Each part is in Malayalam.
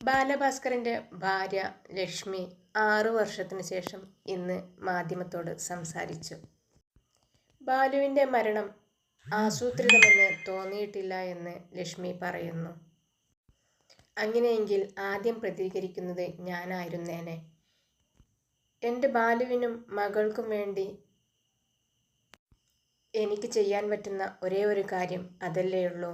ബാലഭാസ്കറിന്റെ ഭാര്യ ലക്ഷ്മി ആറു വർഷത്തിനു ശേഷം ഇന്ന് മാധ്യമത്തോട് സംസാരിച്ചു. ബാലുവിന്റെ മരണം ആസൂത്രിതമെന്ന് തോന്നിയിട്ടില്ല എന്ന് ലക്ഷ്മി പറയുന്നു. അങ്ങനെയെങ്കിൽ ആദ്യം പ്രതികരിക്കുന്നത് ഞാനായിരുന്നേനെ. എന്റെ ബാലുവിനും മകൾക്കും വേണ്ടി എനിക്ക് ചെയ്യാൻ പറ്റുന്ന ഒരേ ഒരു കാര്യം അതല്ലേ ഉള്ളൂ.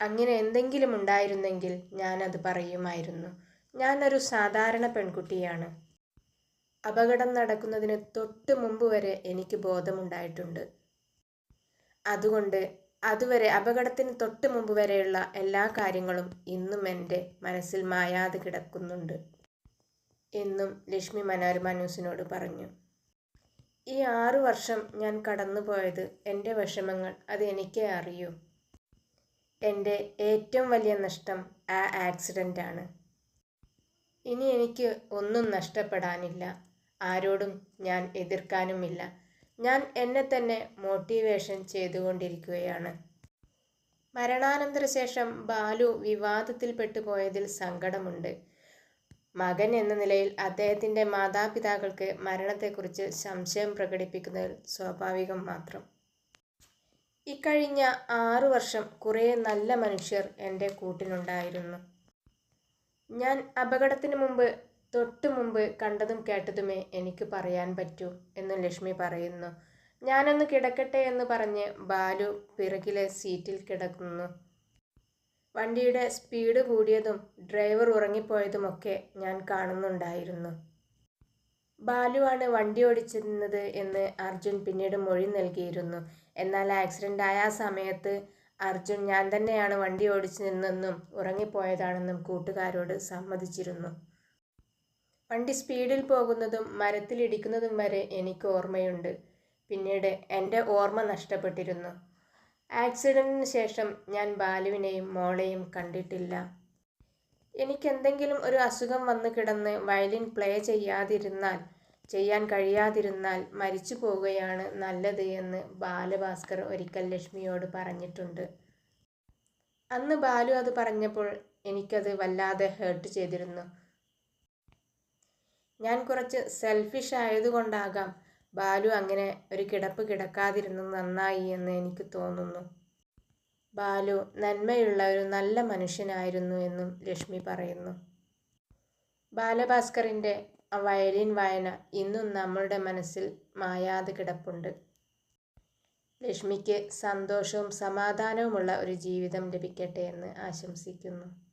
അങ്ങനെ എന്തെങ്കിലും ഉണ്ടായിരുന്നെങ്കിൽ ഞാനത് പറയുമായിരുന്നു. ഞാനൊരു സാധാരണ പെൺകുട്ടിയാണ്. അപകടം നടക്കുന്നതിന് തൊട്ട് മുമ്പ് വരെ എനിക്ക് ബോധമുണ്ടായിട്ടുണ്ട്. അതുകൊണ്ട് അതുവരെ അപകടത്തിന് തൊട്ട് മുമ്പ് വരെയുള്ള എല്ലാ കാര്യങ്ങളും ഇന്നും എന്റെ മനസ്സിൽ മായാതെ കിടക്കുന്നുണ്ട് എന്നും ലക്ഷ്മി മനോരമ ന്യൂസിനോട് പറഞ്ഞു. ഈ ആറു വർഷം ഞാൻ കടന്നുപോയത് എന്റെ വിഷമങ്ങൾ അത് എനിക്കേ അറിയൂ. എന്റെ ഏറ്റവും വലിയ നഷ്ടം ആ ആക്സിഡന്റ് ആണ് ഇനി എനിക്ക് ഒന്നും നഷ്ടപ്പെടാനില്ല. ആരോടും ഞാൻ എതിർക്കാനുമില്ല. ഞാൻ എന്നെ തന്നെ മോട്ടിവേഷൻ ചെയ്തുകൊണ്ടിരിക്കുകയാണ്. മരണാനന്തര ശേഷം ബാലു വിവാദത്തിൽപ്പെട്ടു പോയതിൽ സങ്കടമുണ്ട്. മകൻ എന്ന നിലയിൽ അദ്ദേഹത്തിന്റെ മാതാപിതാക്കൾക്ക് മരണത്തെക്കുറിച്ച് സംശയം പ്രകടിപ്പിക്കുന്നതിൽ സ്വാഭാവികം മാത്രം. ഇക്കഴിഞ്ഞ ആറു വർഷം കുറേ നല്ല മനുഷ്യർ എന്റെ കൂട്ടിനുണ്ടായിരുന്നു ഞാൻ അപകടത്തിന് മുമ്പ് തൊട്ടു മുമ്പ് കണ്ടതും കേട്ടതുമേ എനിക്ക് പറയാൻ പറ്റൂ എന്ന് ലക്ഷ്മി പറയുന്നു. ഞാനൊന്ന് കിടക്കട്ടെ എന്ന് പറഞ്ഞ് ബാലു പിറകിലെ സീറ്റിൽ കിടക്കുന്നു. വണ്ടിയുടെ സ്പീഡ് കൂടിയതും ഡ്രൈവർ ഉറങ്ങിപ്പോയതുമൊക്കെ ഞാൻ കാണുന്നുണ്ടായിരുന്നു. ബാലുവാണ് വണ്ടി ഓടിച്ചിരുന്നത് എന്ന് അർജുൻ പിന്നീട് മൊഴി നൽകിയിരുന്നു. എന്നാൽ ആക്സിഡന്റ് ആയ ആ സമയത്ത് അർജുൻ ഞാൻ തന്നെയാണ് വണ്ടി ഓടിച്ചു നിന്നെന്നും ഉറങ്ങിപ്പോയതാണെന്നും കൂട്ടുകാരോട് സമ്മതിച്ചിരുന്നു. വണ്ടി സ്പീഡിൽ പോകുന്നതും മരത്തിലിടിക്കുന്നതും വരെ എനിക്ക് ഓർമ്മയുണ്ട്. പിന്നീട് എന്റെ ഓർമ്മ നഷ്ടപ്പെട്ടിരുന്നു. ആക്സിഡന്റിന് ശേഷം ഞാൻ ബാലുവിനെയും മോളെയും കണ്ടിട്ടില്ല. എനിക്കെന്തെങ്കിലും ഒരു അസുഖം വന്ന് കിടന്ന് വയലിൻ പ്ലേ ചെയ്യാതിരുന്നാൽ ചെയ്യാൻ കഴിയാതിരുന്നാൽ മരിച്ചു പോവുകയാണ് നല്ലത് എന്ന് ബാലഭാസ്കർ ഒരിക്കൽ ലക്ഷ്മിയോട് പറഞ്ഞിട്ടുണ്ട്. അന്ന് ബാലു അത് പറഞ്ഞപ്പോൾ എനിക്കത് വല്ലാതെ ഹേർട്ട് ചെയ്തിരുന്നു. ഞാൻ കുറച്ച് സെൽഫിഷ് ആയതുകൊണ്ടാകാം ബാലു അങ്ങനെ ഒരു കിടപ്പ് കിടക്കാതിരുന്നത് നന്നായി എന്ന് എനിക്ക് തോന്നുന്നു. ബാലു നന്മയുള്ള ഒരു നല്ല മനുഷ്യനായിരുന്നു എന്നും ലക്ഷ്മി പറയുന്നു. ബാലഭാസ്കറിന്റെ വയലിൻ വായന ഇന്നും നമ്മളുടെ മനസ്സിൽ മായാതെ കിടപ്പുണ്ട്. ലക്ഷ്മിക്ക് സന്തോഷവും സമാധാനവുമുള്ള ഒരു ജീവിതം ലഭിക്കട്ടെ എന്ന് ആശംസിക്കുന്നു.